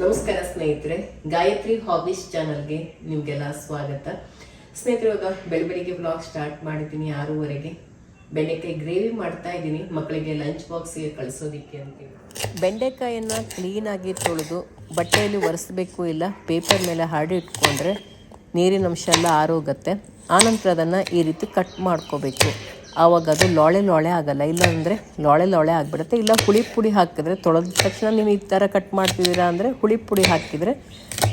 ನಮಸ್ಕಾರ ಸ್ನೇಹಿತರೆ, ಗಾಯತ್ರಿ ಹಾಬೀಸ್ ಚಾನಲ್ಗೆ ನಿಮಗೆಲ್ಲ ಸ್ವಾಗತ. ಸ್ನೇಹಿತರೆ, ಇವಾಗ ಬೆಳಬೆಳಿಗ್ಗೆ ಬ್ಲಾಗ್ ಸ್ಟಾರ್ಟ್ ಮಾಡಿದ್ದೀನಿ ಆರೂವರೆಗೆ. ಬೆಂಡೆಕಾಯಿ ಗ್ರೇವಿ ಮಾಡ್ತಾ ಇದ್ದೀನಿ. ಮಕ್ಕಳಿಗೆ ಲಂಚ್ ಬಾಕ್ಸಿಗೆ ಕಳಿಸೋದಿಕ್ಕೆ ಅಂತೇಳಿ ಬೆಂಡೆಕಾಯನ್ನು ಕ್ಲೀನಾಗಿ ತೊಳೆದು ಬಟ್ಟೆಯಲ್ಲಿ ಒರೆಸಬೇಕು ಇಲ್ಲ ಪೇಪರ್ ಮೇಲೆ ಹಾಡಿ ಇಟ್ಕೊಂಡ್ರೆ ನೀರಿನ ಅಂಶ ಎಲ್ಲ ಆರೋಗುತ್ತೆ. ಆನಂತರ ಅದನ್ನು ಈ ರೀತಿ ಕಟ್ ಮಾಡ್ಕೋಬೇಕು. ಆವಾಗ ಅದು ಲೋಳೆ ಲೋಳೆ ಆಗಲ್ಲ, ಇಲ್ಲಾಂದರೆ ಲೋಳೆ ಲೋಳೆ ಆಗಿಬಿಡುತ್ತೆ. ಇಲ್ಲ ಹುಳಿ ಪುಡಿ ಹಾಕಿದ್ರೆ ತೊಳೆದ ತಕ್ಷಣ ನೀವು ಈ ಥರ ಕಟ್ ಮಾಡ್ತಿದ್ದೀರಾ ಅಂದರೆ ಹುಳಿ ಪುಡಿ ಹಾಕಿದರೆ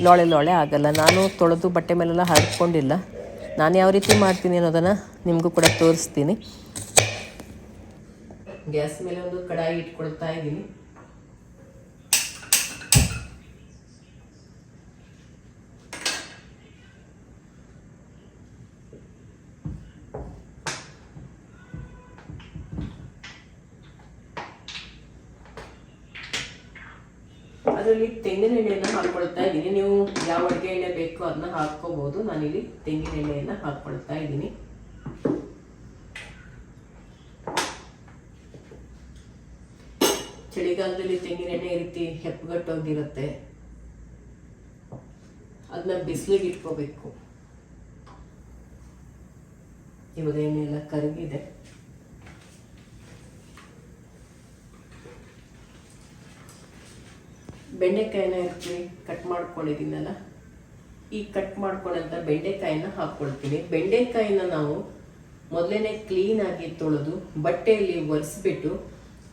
ಲೋಳೆ ಲೋಳೆ ಆಗಲ್ಲ. ನಾನು ತೊಳೆದು ಬಟ್ಟೆ ಮೇಲೆಲ್ಲ ಹರಡ್ಕೊಂಡಿಲ್ಲ ನಾನು ಯಾವ ರೀತಿ ಮಾಡ್ತೀನಿ ಅನ್ನೋದನ್ನು ನಿಮಗೂ ಕೂಡ ತೋರಿಸ್ತೀನಿ. ಗ್ಯಾಸ್ ಮೇಲೆ ಒಂದು ಕಡಾಯಿ ಇಟ್ಕೊಳ್ತಾ ಇದ್ದೀನಿ. ಅದರಲ್ಲಿ ತೆಂಗಿನ ಎಣ್ಣೆಯನ್ನ ಹಾಕೊಳ್ತಾ ಇದ್ದೀನಿ. ನೀವು ಯಾವ ಅಡುಗೆ ಎಣ್ಣೆ ಬೇಕೋ ಅದನ್ನ ಹಾಕ್ಕೋಬಹುದು ನಾನಿಲ್ಲಿ ತೆಂಗಿನ ಎಣ್ಣೆಯನ್ನ ಹಾಕ್ಕೊಳ್ತಾ ಇದ್ದೀನಿ. ಚಳಿಗಾಲದಲ್ಲಿ ತೆಂಗಿನ ಎಣ್ಣೆ ಈ ರೀತಿ ಹೆಪ್ಪುಗಟ್ಟೋಗಿರುತ್ತೆ. ಅದನ್ನ ಬಿಸಿಲಿಗೆ ಇಟ್ಕೋಬೇಕು. ಇವಾಗ ಎಣ್ಣೆ ಎಲ್ಲ ಕರಗಿದೆ. ಬೆಂಡೆಕಾಯಿನ ಇರ್ತೀನಿ ಕಟ್ ಮಾಡ್ಕೊಂಡಿದ್ದೀನಲ್ಲ, ಈ ಕಟ್ ಮಾಡ್ಕೊಂಡಂತ ಬೆಂಡೆಕಾಯಿನ ಹಾಕ್ಕೊಳ್ತೀನಿ. ಬೆಂಡೆಕಾಯಿನ ನಾವು ಮೊದಲೇ ಕ್ಲೀನಾಗಿ ತೊಳೆದು ಬಟ್ಟೆಯಲ್ಲಿ ಒರೆಸ್ಬಿಟ್ಟು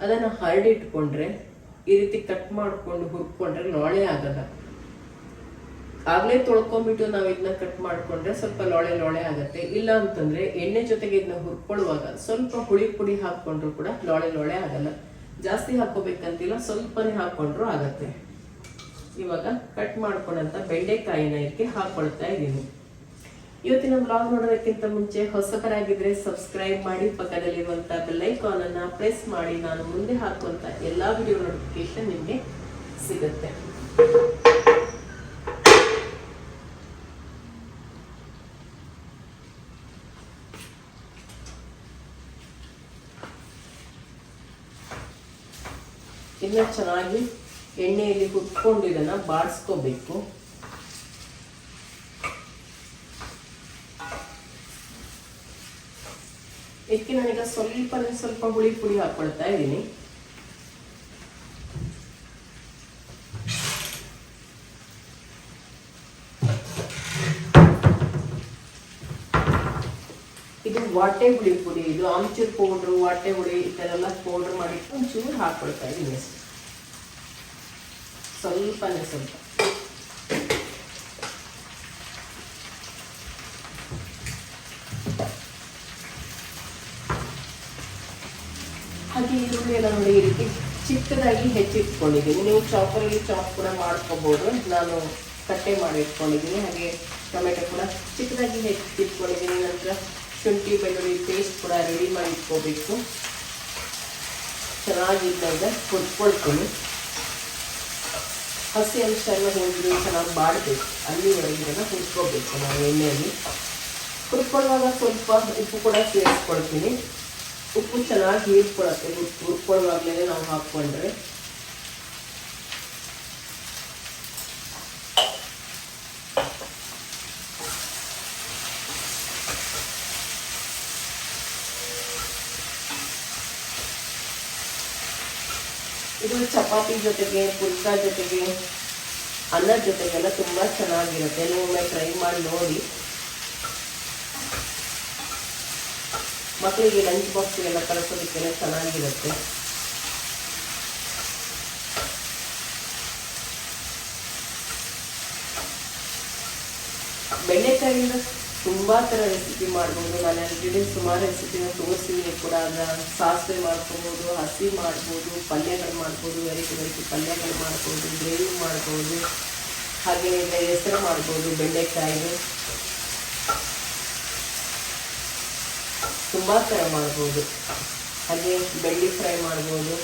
ಅದನ್ನು ಹರಡಿಟ್ಕೊಂಡ್ರೆ ಈ ರೀತಿ ಕಟ್ ಮಾಡಿಕೊಂಡು ಹುರ್ಕೊಂಡ್ರೆ ಲೋಳೆ ಆಗಲ್ಲ. ಆಗಲೇ ತೊಳ್ಕೊಂಡ್ಬಿಟ್ಟು ನಾವು ಇದನ್ನ ಕಟ್ ಮಾಡಿಕೊಂಡ್ರೆ ಸ್ವಲ್ಪ ಲೋಳೆ ಲೋಳೆ ಆಗುತ್ತೆ. ಇಲ್ಲ ಅಂತಂದ್ರೆ ಎಣ್ಣೆ ಜೊತೆಗೆ ಇದನ್ನ ಹುರ್ಕೊಳ್ಳುವಾಗ ಸ್ವಲ್ಪ ಹುಳಿ ಪುಡಿ ಹಾಕ್ಕೊಂಡ್ರು ಕೂಡ ಲೋಳೆ ಲೋಳೆ ಆಗಲ್ಲ. ಜಾಸ್ತಿ ಹಾಕೋಬೇಕಂತಿಲ್ಲ ಸ್ವಲ್ಪನೇ ಹಾಕೊಂಡ್ರು ಆಗತ್ತೆ. ಇವಾಗ ಕಟ್ ಮಾಡ್ಕೊಂಡಂತ ಬೆಂಡೆಕಾಯಿನ ಇದಕ್ಕೆ ಹಾಕೊಳ್ತಾ ಇದ್ದೀನಿ. ಇವತ್ತಿನ ಬ್ಲಾಗ್ ನೋಡೋದಕ್ಕಿಂತ ಮುಂಚೆ ಹೊಸಬರಾಗಿದ್ರೆ ಸಬ್ಸ್ಕ್ರೈಬ್ ಮಾಡಿ, ಪಕ್ಕದಲ್ಲಿರುವಂತ ಬೆಲ್ ಐಕಾನ್ ಅನ್ನ ಪ್ರೆಸ್ ಮಾಡಿ, ನಾನು ಮುಂದೆ ಹಾಕುವಂತ ಎಲ್ಲಾ ವಿಡಿಯೋ ನೋಟಿಫಿಕೇಶನ್ ನಿಮಗೆ ಸಿಗುತ್ತೆ. ಇನ್ನೂ ಚೆನ್ನಾಗಿ ಎಣ್ಣೆಯಲ್ಲಿ ಕುತ್ಕೊಂಡು ಇದನ್ನ ಬಾಡಿಸ್ಕೋಬೇಕು ಇದಕ್ಕೆ ನಾನೀಗ ಸ್ವಲ್ಪ ಸ್ವಲ್ಪ ಹುಳಿ ಪುಡಿ ಹಾಕೊಳ್ತಾ ಇದ್ದೀನಿ. ಇದು ವಾಟೆ ಹುಳಿ ಪುಡಿ, ಇದು ಆಮ್ಚೂರ್ ಪೌಡ್ರು, ವಾಟೆ ಹುಳಿ, ಈ ಥರ ಎಲ್ಲ ಪೌಡ್ರ್ ಮಾಡಿ ಒಂಚೂರು ಹಾಕೊಳ್ತಾ ಇದ್ದೀನಿ. ಸ್ವಲ್ಪ ಹಾಗೆ ಈರುಳ್ಳಿ ಎಲ್ಲ ನೋಡಿ ರೀತಿ ಚಿಕ್ಕದಾಗಿ ಹೆಚ್ಚಿಟ್ಕೊಂಡಿದ್ದೀನಿ. ನೀವು ಚಾಪರಲ್ಲಿ ಚಾಪ್ ಕೂಡ ಮಾಡ್ಕೋಬಹುದು ನಾನು ಕಟ್ಟೆ ಮಾಡಿ ಇಟ್ಕೊಂಡಿದ್ದೀನಿ ಹಾಗೆ ಟೊಮೆಟೊ ಕೂಡ ಚಿಕ್ಕದಾಗಿ ಹೆಚ್ಚಿಟ್ಕೊಂಡಿದ್ದೀನಿ. ನಂತರ ಶುಂಠಿ, ಬೆಳ್ಳುಳ್ಳಿ ಪೇಸ್ಟ್ ಕೂಡ ರೆಡಿ ಮಾಡಿ ಇಟ್ಕೋಬೇಕು ಚೆನ್ನಾಗಿದ್ದಾಗ ಹುರ್ಕೊಳ್ತೀನಿ. ಹಸಿ ಅಂಶ ಎಲ್ಲ ಹೋಗಿ ಚೆನ್ನಾಗಿ ಬಾಡಬೇಕು ಅಲ್ಲಿವರೆಗೆ ಇದನ್ನು ಹುರ್ಕೋಬೇಕು ನಾವು ಎಣ್ಣೆಯಲ್ಲಿ. ಹುರ್ಕೊಳ್ಳುವಾಗ ಸ್ವಲ್ಪ ಉಪ್ಪು ಕೂಡ ಸೇರಿಸ್ಕೊಳ್ತೀನಿ. ಉಪ್ಪು ಚೆನ್ನಾಗಿ ಹೀರ್ಕೊಳತ್ತೆ. ಹುರ್ಕೊಳ್ಳುವಾಗಲೇ ನಾವು ಹಾಕ್ಕೊಂಡ್ರೆ. ಇದು ಚಪಾತಿ ಜೊತೆಗೆ, ಪುಲ್ಕ ಜೊತೆಗೆ, ಅನ್ನದ ಜೊತೆಗೆಲ್ಲ ತುಂಬ ಚೆನ್ನಾಗಿರುತ್ತೆ. ನೀವೊಮ್ಮೆ ಟ್ರೈ ಮಾಡಿ ನೋಡಿ. ಮಕ್ಕಳಿಗೆ ಲಂಚ್ ಬಾಕ್ಸ್ ಎಲ್ಲ ಕಳಿಸೋದಕ್ಕೆಲ್ಲ ಚೆನ್ನಾಗಿರುತ್ತೆ. ಬೆಂಡೆಕಾಯಿಂದ ತುಂಬಾ ಥರ ರೆಸಿಪಿ ಮಾಡ್ಬೋದು. ನಾನು ಆಲ್ರೆಡಿ ಸುಮಾರು ರೆಸಿಪಿನ ತೋರಿಸಿದ್ದೀನಿ ಕೂಡ ಅದನ್ನ ಸಾಸಿವೆ ಮಾಡ್ಕೊಬೋದು, ಹಸಿ ಮಾಡ್ಬೋದು, ಪಲ್ಯಗಳು ಮಾಡ್ಬೋದು, ವೆರೈಟಿ ವೆರೈಟಿ ಪಲ್ಯಗಳು ಮಾಡ್ಬೋದು, ಗ್ರೇವಿ ಮಾಡ್ಬೋದು, ಹಾಗೆ ಹೆಸರು ಮಾಡ್ಬೋದು ಬೆಂಡೆಕಾಯಿ ತುಂಬ ಥರ ಮಾಡ್ಬೋದು. ಹಾಗೆ ಬೆಳ್ಳಿ ಫ್ರೈ ಮಾಡ್ಬೋದು.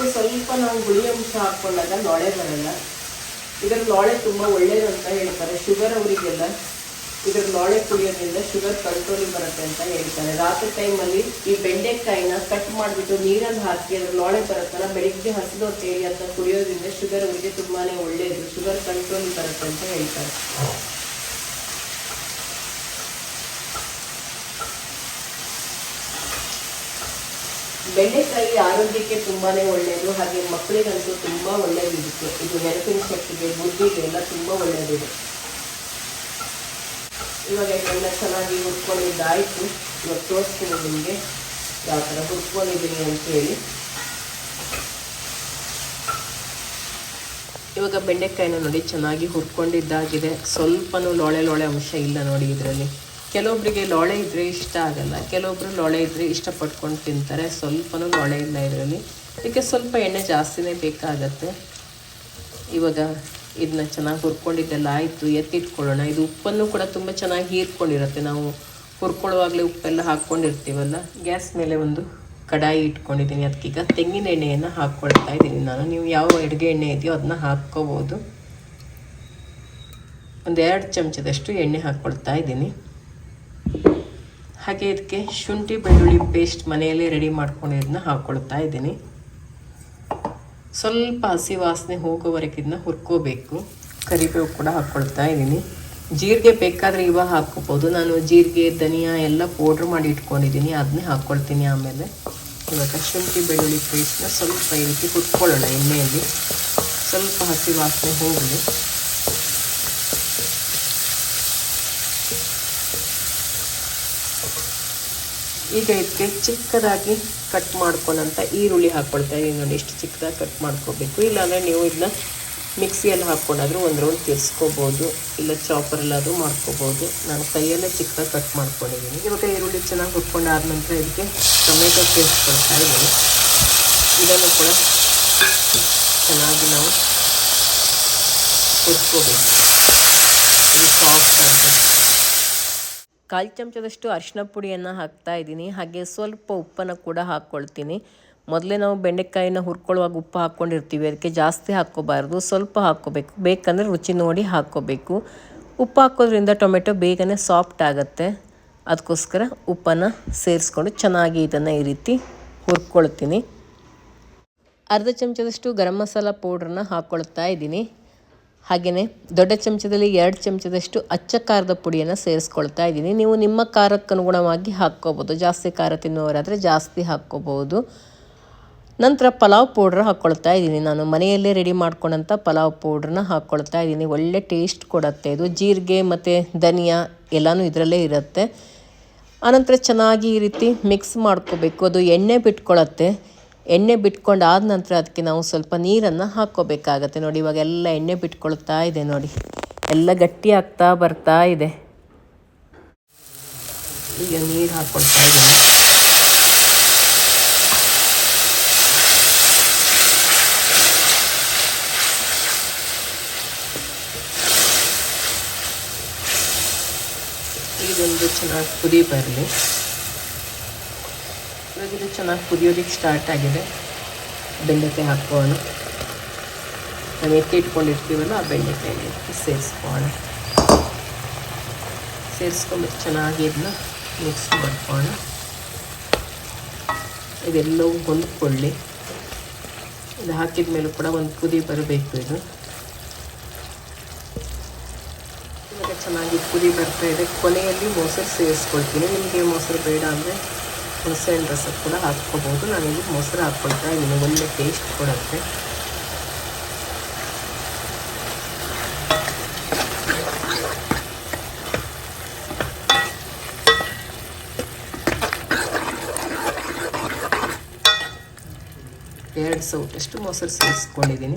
ಇದಕ್ಕೆ ಸ್ವಲ್ಪ ನಾವು ಹುಳಿ ಅಂಶ ಹಾಕ್ಕೊಂಡಾಗ ಲೋಳೆ ಬರಲ್ಲ. ಇದರ ಲೋಳೆ ತುಂಬ ಒಳ್ಳೇದು ಅಂತ ಹೇಳ್ತಾರೆ. ಶುಗರ್ ಅವರಿಗೆಲ್ಲ ಇದ್ರ ಲೋಳೆ ಕುಡಿಯೋದ್ರಿಂದ ಶುಗರ್ ಕಂಟ್ರೋಲ್ ಬರುತ್ತೆ ಅಂತ ಹೇಳ್ತಾರೆ. ರಾತ್ರಿ ಟೈಮಲ್ಲಿ ಈ ಬೆಂಡೆಕಾಯಿನ ಕಟ್ ಮಾಡಿಬಿಟ್ಟು ನೀರಲ್ಲಿ ಹಾಕಿ ಅದ್ರ ಲೋಳೆ ಬರುತ್ತಲ್ಲ, ಬೆಳಿಗ್ಗೆ ಹಸಿದು ಹೊಟ್ಟೆಯಲ್ಲಿ ಅಂತ ಕುಡಿಯೋದ್ರಿಂದ ಶುಗರ್ ಅವರಿಗೆ ತುಂಬಾನೇ ಒಳ್ಳೆಯದು ಶುಗರ್ ಕಂಟ್ರೋಲ್ ಬರುತ್ತೆ ಅಂತ ಹೇಳ್ತಾರೆ. ಬೆಂಡೆಕಾಯಿ ಆರೋಗ್ಯಕ್ಕೆ ತುಂಬಾನೇ ಒಳ್ಳೆಯದು ಹಾಗೆ ಮಕ್ಕಳಿಗಂತೂ ತುಂಬಾ ಒಳ್ಳೆಯದಿರುತ್ತೆ ಇದು ನೆನಪಿನ ಶಕ್ತಿಗೆ ಬುದ್ಧಿಗೆ ಎಲ್ಲ ತುಂಬಾ ಒಳ್ಳೆಯದಿದೆ ಇವಾಗ ಇದೆಲ್ಲ ಚೆನ್ನಾಗಿ ಹುರ್ಕೊಂಡಿದ್ದಾಯಿತು. ಇವಾಗ ತೋರಿಸ್ತೀನಿ ನಿಮಗೆ ಯಾವ ಥರ ಹುರ್ಕೊಂಡಿದ್ದೀನಿ ಅಂತೇಳಿ. ಇವಾಗ ಬೆಂಡೆಕಾಯಿನ ನೋಡಿ, ಚೆನ್ನಾಗಿ ಹುರ್ಕೊಂಡಿದ್ದಾಗಿದೆ. ಸ್ವಲ್ಪನೂ ಲೋಳೆ ಲೋಳೆ ಅಂಶ ಇಲ್ಲ ನೋಡಿ ಇದರಲ್ಲಿ. ಕೆಲವೊಬ್ಬರಿಗೆ ಲೋಳೆ ಇದ್ದರೆ ಇಷ್ಟ ಆಗಲ್ಲ ಕೆಲವೊಬ್ಬರು ಲೋಳೆ ಇದ್ದರೆ ಇಷ್ಟಪಟ್ಕೊಂಡು ತಿಂತಾರೆ, ಸ್ವಲ್ಪನೂ ಲೋಳೆ ಇಲ್ಲ ಇದರಲ್ಲಿ. ಇದಕ್ಕೆ ಸ್ವಲ್ಪ ಎಣ್ಣೆ ಜಾಸ್ತಿನೇ ಬೇಕಾಗತ್ತೆ. ಇವಾಗ ಇದನ್ನ ಚೆನ್ನಾಗಿ ಹುರ್ಕೊಂಡಿದ್ದೆಲ್ಲ ಆಯಿತು, ಎತ್ತಿಟ್ಕೊಳ್ಳೋಣ. ಇದು ಉಪ್ಪನ್ನು ಕೂಡ ತುಂಬ ಚೆನ್ನಾಗಿ ಹೀರ್ಕೊಂಡಿರುತ್ತೆ. ನಾವು ಹುರ್ಕೊಳ್ಳುವಾಗಲೇ ಉಪ್ಪೆಲ್ಲ ಹಾಕ್ಕೊಂಡಿರ್ತೀವಲ್ಲ, ಗ್ಯಾಸ್ ಮೇಲೆ ಒಂದು ಕಡಾಯಿ ಇಟ್ಕೊಂಡಿದ್ದೀನಿ ಅದಕ್ಕೀಗ ತೆಂಗಿನ ಎಣ್ಣೆಯನ್ನು ಹಾಕ್ಕೊಳ್ತಾ ಇದ್ದೀನಿ ನಾನು. ನೀವು ಯಾವ ಅಡುಗೆ ಎಣ್ಣೆ ಇದೆಯೋ ಅದನ್ನ ಹಾಕ್ಕೋಬೋದು. ಒಂದೆರಡು ಚಮಚದಷ್ಟು ಎಣ್ಣೆ ಹಾಕ್ಕೊಳ್ತಾ ಇದ್ದೀನಿ. ಹಾಗೆ ಇದಕ್ಕೆ ಶುಂಠಿ, ಬೆಳ್ಳುಳ್ಳಿ ಪೇಸ್ಟ್ ಮನೆಯಲ್ಲೇ ರೆಡಿ ಮಾಡ್ಕೊಂಡಿದ್ದನ್ನ ಹಾಕ್ಕೊಳ್ತಾ ಇದ್ದೀನಿ. ಸ್ವಲ್ಪ ಹಸಿ ವಾಸನೆ ಹೋಗೋವರೆಗೆ ಇದನ್ನ ಹುರ್ಕೋಬೇಕು. ಕರಿಬೇವು ಕೂಡ ಹಾಕ್ಕೊಳ್ತಾ ಇದ್ದೀನಿ. ಜೀರಿಗೆ ಬೇಕಾದರೆ ಇವಾಗ ಹಾಕ್ಕೋಬೋದು. ನಾನು ಜೀರಿಗೆ, ಧನಿಯಾ ಎಲ್ಲ ಪೌಡ್ರ್ ಮಾಡಿ ಇಟ್ಕೊಂಡಿದ್ದೀನಿ. ಅದನ್ನೇ ಹಾಕ್ಕೊಳ್ತೀನಿ ಆಮೇಲೆ. ಇವಾಗ ಶುಂಠಿ, ಬೆಳ್ಳುಳ್ಳಿ ಪೇಸ್ಟ್ನ ಸ್ವಲ್ಪ ಈ ರೀತಿ ಹುರ್ಕೊಳ್ಳೋಣ ಎಣ್ಣೆಯಲ್ಲಿ. ಸ್ವಲ್ಪ ಹಸಿ ವಾಸನೆ ಹೋಗಲಿ. ಈಗ ಇದಕ್ಕೆ ಚಿಕ್ಕದಾಗಿ ಕಟ್ ಮಾಡ್ಕೊಂಡಂತ ಈರುಳ್ಳಿ ಹಾಕ್ಕೊಳ್ತಾ ಇದ್ದೀನಿ ನೋಡಿ ಎಷ್ಟು ಚಿಕ್ಕದಾಗಿ ಕಟ್ ಮಾಡ್ಕೋಬೇಕು. ಇಲ್ಲಾಂದರೆ ನೀವು ಇದನ್ನ ಮಿಕ್ಸಿಯಲ್ಲಿ ಹಾಕ್ಕೊಂಡಾದರೂ ಒಂದು ರೌಂಡ್ ತಿರ್ಸ್ಕೋಬೋದು, ಇಲ್ಲ ಚಾಪರಲ್ಲಾದರೂ ಮಾಡ್ಕೋಬೋದು. ನಾನು ಕೈಯಲ್ಲೇ ಚಿಕ್ಕದಾಗಿ ಕಟ್ ಮಾಡ್ಕೊಂಡಿದ್ದೀನಿ ಇವಾಗ ಈರುಳ್ಳಿ ಚೆನ್ನಾಗಿ ಹುರ್ಕೊಂಡು ಆದ ನಂತರ ಇದಕ್ಕೆ ಟೊಮೆಟೊ ಪೇಸ್ಟ್ ಕೊಡ್ತಾ ಇದ್ದೀನಿ ಇದನ್ನು ಕೂಡ ಚೆನ್ನಾಗಿ ನಾವು ಹುರ್ಕೋಬೇಕು. ಇದು ಸಾಫ್ಟ್ ಕಾಲು ಚಮಚದಷ್ಟು ಅರಿಶಿನ ಪುಡಿಯನ್ನು ಹಾಕ್ತಾ ಇದ್ದೀನಿ. ಹಾಗೆ ಸ್ವಲ್ಪ ಉಪ್ಪನ್ನು ಕೂಡ ಹಾಕ್ಕೊಳ್ತೀನಿ ಮೊದಲೇ ನಾವು ಬೆಂಡೆಕಾಯಿನ ಹುರ್ಕೊಳ್ಳುವಾಗ ಉಪ್ಪು ಹಾಕ್ಕೊಂಡಿರ್ತೀವಿ ಅದಕ್ಕೆ ಜಾಸ್ತಿ ಹಾಕ್ಕೋಬಾರ್ದು. ಸ್ವಲ್ಪ ಹಾಕ್ಕೋಬೇಕು. ಬೇಕಂದರೆ ರುಚಿ ನೋಡಿ ಹಾಕ್ಕೋಬೇಕು. ಉಪ್ಪು ಹಾಕೋದ್ರಿಂದ ಟೊಮೆಟೊ ಬೇಗನೆ ಸಾಫ್ಟ್ ಆಗುತ್ತೆ. ಅದಕ್ಕೋಸ್ಕರ ಉಪ್ಪನ್ನು ಸೇರಿಸ್ಕೊಂಡು ಚೆನ್ನಾಗಿ ಇದನ್ನು ಈ ರೀತಿ ಹುರ್ಕೊಳ್ತೀನಿ. ಅರ್ಧ ಚಮಚದಷ್ಟು ಗರಂ ಮಸಾಲ ಪೌಡ್ರನ್ನ ಹಾಕ್ಕೊಳ್ತಾ ಇದ್ದೀನಿ. ಹಾಗೆಯೇ ದೊಡ್ಡ ಚಮಚದಲ್ಲಿ ಎರಡು ಚಮಚದಷ್ಟು ಅಚ್ಚ ಖಾರದ ಪುಡಿಯನ್ನು ಸೇರಿಸ್ಕೊಳ್ತಾ ಇದ್ದೀನಿ. ನೀವು ನಿಮ್ಮ ಖಾರಕ್ಕನುಗುಣವಾಗಿ ಹಾಕ್ಕೋಬೋದು. ಜಾಸ್ತಿ ಖಾರ ತಿನ್ನುವರಾದರೆ ಜಾಸ್ತಿ ಹಾಕ್ಕೋಬೋದು. ನಂತರ ಪಲಾವ್ ಪೌಡ್ರ್ ಹಾಕ್ಕೊಳ್ತಾ ಇದ್ದೀನಿ. ನಾನು ಮನೆಯಲ್ಲೇ ರೆಡಿ ಮಾಡ್ಕೊಂಡಂಥ ಪಲಾವ್ ಪೌಡ್ರನ್ನ ಹಾಕ್ಕೊಳ್ತಾ ಇದ್ದೀನಿ. ಒಳ್ಳೆ ಟೇಸ್ಟ್ ಕೊಡುತ್ತೆ ಇದು. ಜೀರಿಗೆ ಮತ್ತು ಧನಿಯಾ ಎಲ್ಲನೂ ಇದರಲ್ಲೇ ಇರುತ್ತೆ. ಆನಂತರ ಚೆನ್ನಾಗಿ ಈ ರೀತಿ ಮಿಕ್ಸ್ ಮಾಡ್ಕೋಬೇಕು. ಅದು ಎಣ್ಣೆ ಬಿಟ್ಕೊಳ್ಳುತ್ತೆ ಎಣ್ಣೆ ಬಿಟ್ಕೊಂಡು ಆದ ನಂತರ ಅದಕ್ಕೆ ನಾವು ಸ್ವಲ್ಪ ನೀರನ್ನು ಹಾಕ್ಕೋಬೇಕಾಗತ್ತೆ ನೋಡಿ, ಇವಾಗ ಎಲ್ಲ ಎಣ್ಣೆ ಬಿಟ್ಕೊಳ್ತಾ ಇದೆ ನೋಡಿ. ಎಲ್ಲ ಗಟ್ಟಿ ಆಗ್ತಾ ಬರ್ತಾ ಇದೆ. ಈಗ ನೀರು ಹಾಕ್ಕೊಳ್ತಾ ಇದ್ದೀನಿ ಇದೊಂದು ಚೆನ್ನಾಗಿ ಕುದಿ ಬರಲಿ. ಚೆನ್ನಾಗಿ ಕುದಿಯೋದಕ್ಕೆ ಸ್ಟಾರ್ಟ್ ಆಗಿದೆ. ಬೆಂಡೆಕಾಯಿ ಹಾಕೋಣ ನಾವು ಎತ್ತಿ ಇಟ್ಕೊಂಡಿರ್ತೀವಲ್ಲ, ಆ ಬೆಂಡೆಕಾಯಿ ಸೇರಿಸ್ಕೋಣ ಸೇರಿಸ್ಕೊಂಡು ಚೆನ್ನಾಗಿ ಇದನ್ನ ಮಿಕ್ಸ್ ಮಾಡ್ಕೋಣ ಇದೆಲ್ಲವೂ ಹೊಂದ್ಕೊಳ್ಳಿ. ಇದು ಹಾಕಿದ ಮೇಲೂ ಕೂಡ ಒಂದು ಕುದಿ ಬರಬೇಕು ಇದು. ಚೆನ್ನಾಗಿ ಕುದಿ ಬರ್ತಾ ಇದೆ. ಕೊನೆಯಲ್ಲಿ ಮೊಸರು ಸೇರಿಸ್ಕೊಳ್ತೀನಿ. ನಿಮಗೆ ಮೊಸರು ಬೇಡ ಅಂದರೆ ಹುಣಸೆಹಣ್ಣು ರಸ ಕೂಡ ಹಾಕ್ಕೋಬೋದು. ನಾನಿಲ್ಲಿ ಮೊಸರು ಹಾಕ್ಕೊಳ್ತಾ ಇದ್ದೀನಿ. ಒಳ್ಳೆ ಟೇಸ್ಟ್ ಕೊಡುತ್ತೆ. ಎರಡು ಸೌಟಷ್ಟು ಮೊಸರು ಸೇರಿಸ್ಕೊಂಡಿದ್ದೀನಿ?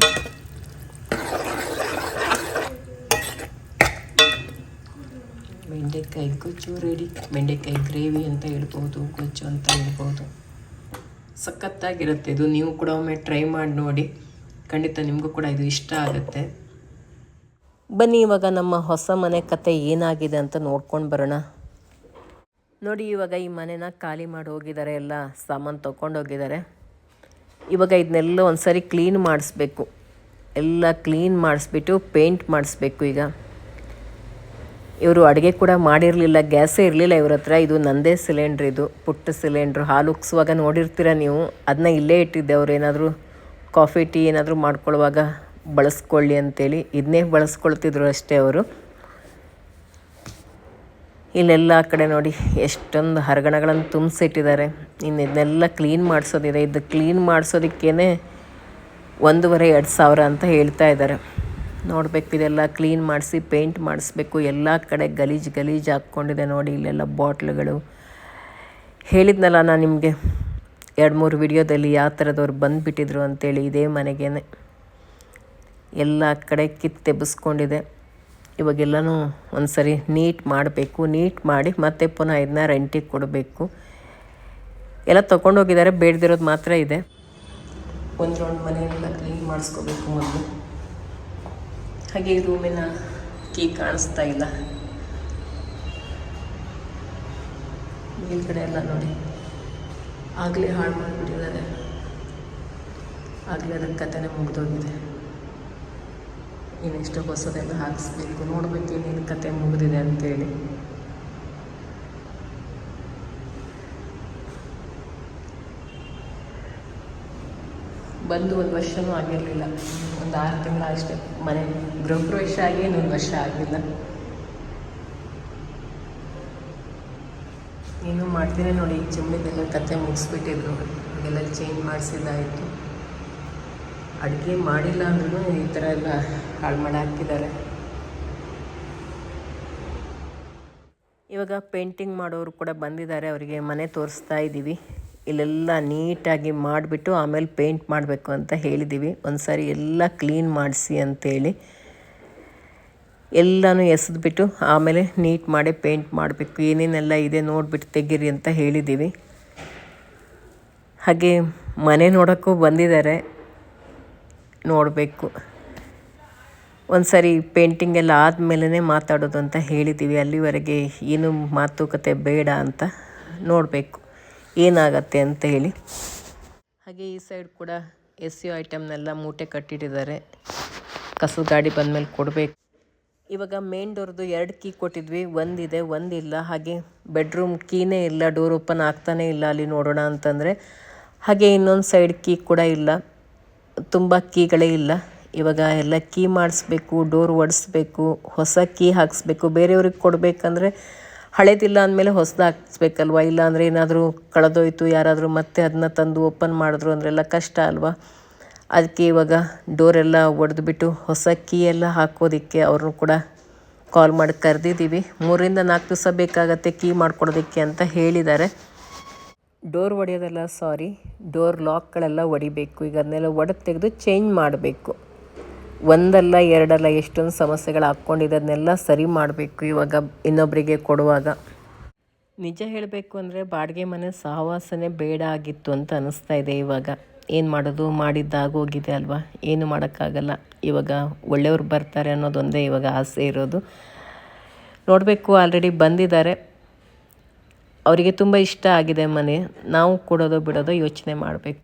ಬೆಂಡೆಕಾಯಿ ಗೊಜ್ಜು ರೆಡಿ. ಬೆಂಡೆಕಾಯಿ ಗ್ರೇವಿ ಅಂತ ಹೇಳ್ಬೋದು ಗೊಜ್ಜು ಅಂತ ಹೇಳ್ಬೋದು. ಸಖತ್ತಾಗಿರುತ್ತೆ ಇದು. ನೀವು ಕೂಡ ಒಮ್ಮೆ ಟ್ರೈ ಮಾಡಿ ನೋಡಿ. ಖಂಡಿತ ನಿಮಗೂ ಕೂಡ ಇದು ಇಷ್ಟ ಆಗುತ್ತೆ. ಬನ್ನಿ, ಇವಾಗ ನಮ್ಮ ಹೊಸ ಮನೆ ಕತೆ ಏನಾಗಿದೆ ಅಂತ ನೋಡ್ಕೊಂಡು ಬರೋಣ. ನೋಡಿ, ಇವಾಗ ಈ ಮನೆನ ಖಾಲಿ ಮಾಡಿ ಹೋಗಿದ್ದಾರೆ ಎಲ್ಲ ಸಾಮಾನು ತೊಗೊಂಡು ಹೋಗಿದ್ದಾರೆ. ಇವಾಗ ಇದನ್ನೆಲ್ಲ ಒಂದು ಕ್ಲೀನ್ ಮಾಡಿಸ್ಬೇಕು. ಎಲ್ಲ ಕ್ಲೀನ್ ಮಾಡಿಸ್ಬಿಟ್ಟು ಪೇಂಟ್ ಮಾಡಿಸ್ಬೇಕು ಈಗ. ಇವರು ಅಡುಗೆ ಕೂಡ ಮಾಡಿರಲಿಲ್ಲ, ಗ್ಯಾಸೇ ಇರಲಿಲ್ಲ ಇವ್ರ ಹತ್ರ. ಇದು ನಂದೇ ಸಿಲಿಂಡ್ರ್ ಇದು, ಪುಟ್ಟ ಸಿಲಿಂಡ್ರ್. ಹಾಲು ಉಕ್ಸುವಾಗ ನೋಡಿರ್ತೀರ ನೀವು ಅದನ್ನ ಇಲ್ಲೇ ಇಟ್ಟಿದ್ದೆ ಅವ್ರು. ಏನಾದರೂ ಕಾಫಿ, ಟೀ ಏನಾದರೂ ಮಾಡ್ಕೊಳ್ಳುವಾಗ ಬಳಸ್ಕೊಳ್ಳಿ ಅಂತೇಳಿ ಇದನ್ನೇ ಬಳಸ್ಕೊಳ್ತಿದ್ರು ಅಷ್ಟೇ ಅವರು. ಇಲ್ಲೆಲ್ಲ ಕಡೆ ನೋಡಿ ಎಷ್ಟೊಂದು ಹರಗಣಗಳನ್ನು ತುಂಬಿಸಿಟ್ಟಿದ್ದಾರೆ. ಇನ್ನು ಇದನ್ನೆಲ್ಲ ಕ್ಲೀನ್ ಮಾಡಿಸೋದಿದೆ. ಇದು ಕ್ಲೀನ್ ಮಾಡಿಸೋದಕ್ಕೇ ಒಂದೂವರೆ, ಎರಡು ಸಾವಿರ ಅಂತ ಹೇಳ್ತಾ ಇದ್ದಾರೆ. ನೋಡಬೇಕು, ಇದೆಲ್ಲ ಕ್ಲೀನ್ ಮಾಡಿಸಿ ಪೇಂಟ್ ಮಾಡಿಸ್ಬೇಕು, ಎಲ್ಲ ಕಡೆ ಗಲೀಜು ಗಲೀಜು ಹಾಕ್ಕೊಂಡಿದೆ ನೋಡಿ, ಇಲ್ಲೆಲ್ಲ ಬಾಟ್ಲುಗಳು. ಹೇಳಿದ್ನಲ್ಲ ನಾನು ನಿಮಗೆ, ಎರಡು ಮೂರು ವಿಡಿಯೋದಲ್ಲಿ ಯಾವ ಥರದವ್ರು ಬಂದುಬಿಟ್ಟಿದ್ರು ಅಂತೇಳಿ ಇದೇ ಮನೆಗೇನೆ. ಎಲ್ಲ ಕಡೆ ಕಿತ್ತೆಬ್ಬಿಸ್ಕೊಂಡಿದೆ ಇವಾಗೆಲ್ಲನೂ ಒಂದು ಸರಿ ನೀಟ್ ಮಾಡಬೇಕು, ನೀಟ್ ಮಾಡಿ ಮತ್ತೆ ಪುನಃ ಇದನ್ನ ರೆಂಟಿಗೆ ಕೊಡಬೇಕು. ಎಲ್ಲ ತೊಗೊಂಡೋಗಿದ್ದಾರೆ, ಬೇಡದಿರೋದು ಮಾತ್ರ ಇದೆ. ಒಂದು ರೌಂಡ್ ಮನೆಯೆಲ್ಲ ಕ್ಲೀನ್ ಮಾಡಿಸ್ಕೋಬೇಕು ಮೊದಲು. ಹಾಗೆ ರೂಮಿನ ಕೀ ಕಾಣಿಸ್ತಾ ಇಲ್ಲ. ಮೇಲ್ಗಡೆ ಎಲ್ಲ ನೋಡಿ. ಆಗಲೇ ಹಾಳು ಮಾಡಿಬಿಟ್ಟಿದ್ದಾರೆ. ಆಗಲೇ ಅದರ ಕಥೆನೇ ಮುಗಿದೋಗಿದೆ. ಇನ್ನೆಷ್ಟು ಹೊಸದೆಲ್ಲ ಹಾಕಿಸ್ಬೇಕು. ನೋಡಬೇಕು ಏನೇನು ಕತೆ ಮುಗಿದಿದೆ ಅಂತೇಳಿ. ಬಂದು ಒಂದು ವರ್ಷವೂ ಆಗಿರಲಿಲ್ಲ. ಒಂದು ಆರು ತಿಂಗಳು ಅಷ್ಟೇ. ಮನೆ ಗೃಹಪ್ರವೇಶ ಆಗಿ ಒಂದು ವರ್ಷ ಆಗಿಲ್ಲ. ಏನು ಮಾಡ್ತೀನಿ ನೋಡಿ. ಈ ಚಿಮ್ಮಿದೆಲ್ಲ ಕತೆ ಮುಗಿಸ್ಬಿಟ್ಟಿದ್ರು. ಎಲ್ಲ ಚೇಂಜ್ ಮಾಡಿಸಿದ್ದಾಯಿತು ಅಡುಗೆ ಮಾಡಿಲ್ಲ ಅಂದ್ರೂ ಈ ಥರ ಎಲ್ಲ ಹಾಳು ಮಾಡಿ ಹಾಕಿದ್ದಾರೆ ಇವಾಗ ಪೇಂಟಿಂಗ್ ಮಾಡೋರು ಕೂಡ ಬಂದಿದ್ದಾರೆ. ಅವರಿಗೆ ಮನೆ ತೋರಿಸ್ತಾ ಇದ್ದೀವಿ ಇಲ್ಲೆಲ್ಲ ನೀಟಾಗಿ ಮಾಡಿಬಿಟ್ಟು ಆಮೇಲೆ ಪೇಂಟ್ ಮಾಡಬೇಕು ಅಂತ ಹೇಳಿದ್ದೀವಿ ಒಂದು ಸಾರಿ ಎಲ್ಲ ಕ್ಲೀನ್ ಮಾಡಿಸಿ ಅಂತೇಳಿ. ಎಲ್ಲನೂ ಎಸೆದ್ಬಿಟ್ಟು ಆಮೇಲೆ ನೀಟ್ ಮಾಡಿ ಪೇಂಟ್ ಮಾಡಬೇಕು. ಏನೇನೆಲ್ಲ ಇದೆ ನೋಡಿಬಿಟ್ಟು ತೆಗೀರಿ ಅಂತ ಹೇಳಿದ್ದೀವಿ ಹಾಗೆ ಮನೆ ನೋಡೋಕ್ಕೂ ಬಂದಿದ್ದಾರೆ. ನೋಡಬೇಕು. ಒಂದು ಸಾರಿ ಪೇಂಟಿಂಗ್ ಎಲ್ಲ ಆದಮೇಲೆ ಮಾತಾಡೋದು ಅಂತ ಹೇಳಿದ್ದೀವಿ ಅಲ್ಲಿವರೆಗೆ ಏನು ಮಾತುಕತೆ ಬೇಡ ಅಂತ ನೋಡಬೇಕು. ಏನಾಗತ್ತೆ ಅಂತ ಹೇಳಿ. ಹಾಗೆ ಈ ಸೈಡ್ ಕೂಡ ಎಸ್ ಯು ಐಟಮ್ನೆಲ್ಲ ಮೂಟೆ ಕಟ್ಟಿಟ್ಟಿದ್ದಾರೆ. ಕಸದ ಗಾಡಿ ಬಂದಮೇಲೆ ಕೊಡಬೇಕು. ಇವಾಗ ಮೇನ್ ಡೋರ್ದು ಎರಡು ಕೀ ಕೊಟ್ಟಿದ್ವಿ. ಒಂದಿದೆ ಒಂದಿಲ್ಲ ಹಾಗೆ ಬೆಡ್ರೂಮ್ ಕೀನೇ ಇಲ್ಲ. ಡೋರ್ ಓಪನ್ ಆಗ್ತಾನೇ ಇಲ್ಲ ಅಲ್ಲಿ ನೋಡೋಣ ಅಂತಂದರೆ. ಹಾಗೆ ಇನ್ನೊಂದು ಸೈಡ್ ಕೀ ಕೂಡ ಇಲ್ಲ. ತುಂಬ ಕೀಗಳೇ ಇಲ್ಲ. ಇವಾಗ ಎಲ್ಲ ಕೀ ಮಾಡಿಸ್ಬೇಕು, ಡೋರ್ ಒಡಿಸ್ಬೇಕು, ಹೊಸ ಕೀ ಹಾಕಿಸ್ಬೇಕು. ಬೇರೆಯವ್ರಿಗೆ ಕೊಡಬೇಕಂದ್ರೆ ಹಳೇದಿಲ್ಲ ಅಂದಮೇಲೆ ಹೊಸದಾಕ್ಸ್ಬೇಕಲ್ವ ಇಲ್ಲಾಂದರೆ ಏನಾದರೂ ಕಳೆದೋಯ್ತು, ಯಾರಾದರೂ ಮತ್ತೆ ಅದನ್ನ ತಂದು ಓಪನ್ ಮಾಡಿದ್ರು ಅಂದ್ರೆಲ್ಲ ಕಷ್ಟ ಅಲ್ವಾ? ಅದಕ್ಕೆ ಇವಾಗ ಡೋರೆಲ್ಲ ಒಡೆದ್ಬಿಟ್ಟು ಹೊಸ ಕೀ ಎಲ್ಲ ಹಾಕೋದಕ್ಕೆ ಅವ್ರನ್ನೂ ಕೂಡ ಕಾಲ್ ಮಾಡಿ ಕರೆದಿದ್ದೀವಿ. ಮೂರಿಂದ ನಾಲ್ಕು ದಿವಸ ಬೇಕಾಗತ್ತೆ ಕೀ ಮಾಡ್ಕೊಡೋದಕ್ಕೆ ಅಂತ ಹೇಳಿದ್ದಾರೆ. ಡೋರ್ ಒಡೆಯೋದಲ್ಲ ಸಾರಿ, ಡೋರ್ ಲಾಕ್ಗಳೆಲ್ಲ ಒಡಿಬೇಕು. ಈಗ ಅದನ್ನೆಲ್ಲ ಒಡೆದು ತೆಗೆದು ಚೇಂಜ್ ಮಾಡಬೇಕು. ಒಂದಲ್ಲ ಎರಡಲ್ಲ ಎಷ್ಟೊಂದು ಸಮಸ್ಯೆಗಳು ಹಾಕ್ಕೊಂಡಿದೆ ಅದನ್ನೆಲ್ಲ ಸರಿ ಮಾಡಬೇಕು ಇವಾಗ ಇನ್ನೊಬ್ಬರಿಗೆ ಕೊಡುವಾಗ. ನಿಜ ಹೇಳಬೇಕು ಅಂದರೆ ಬಾಡಿಗೆ ಮನೆ ಸಹವಾಸನೆ ಬೇಡ ಆಗಿತ್ತು ಅಂತ ಅನ್ನಿಸ್ತಾ ಇದೆ ಇವಾಗ. ಏನು ಮಾಡೋದು? ಮಾಡಿದ್ದಾಗೋಗಿದೆ ಅಲ್ವಾ? ಏನು ಮಾಡೋಕ್ಕಾಗಲ್ಲ. ಇವಾಗ ಒಳ್ಳೆಯವ್ರು ಬರ್ತಾರೆ ಅನ್ನೋದೊಂದೇ ಇವಾಗ ಆಸೆ ಇರೋದು. ನೋಡಬೇಕು ಆಲ್ರೆಡಿ ಬಂದಿದ್ದಾರೆ. ಅವರಿಗೆ ತುಂಬ ಇಷ್ಟ ಆಗಿದೆ ಮನೆ. ನಾವು ಕೊಡೋದು ಬಿಡೋದು ಯೋಚನೆ ಮಾಡಬೇಕು.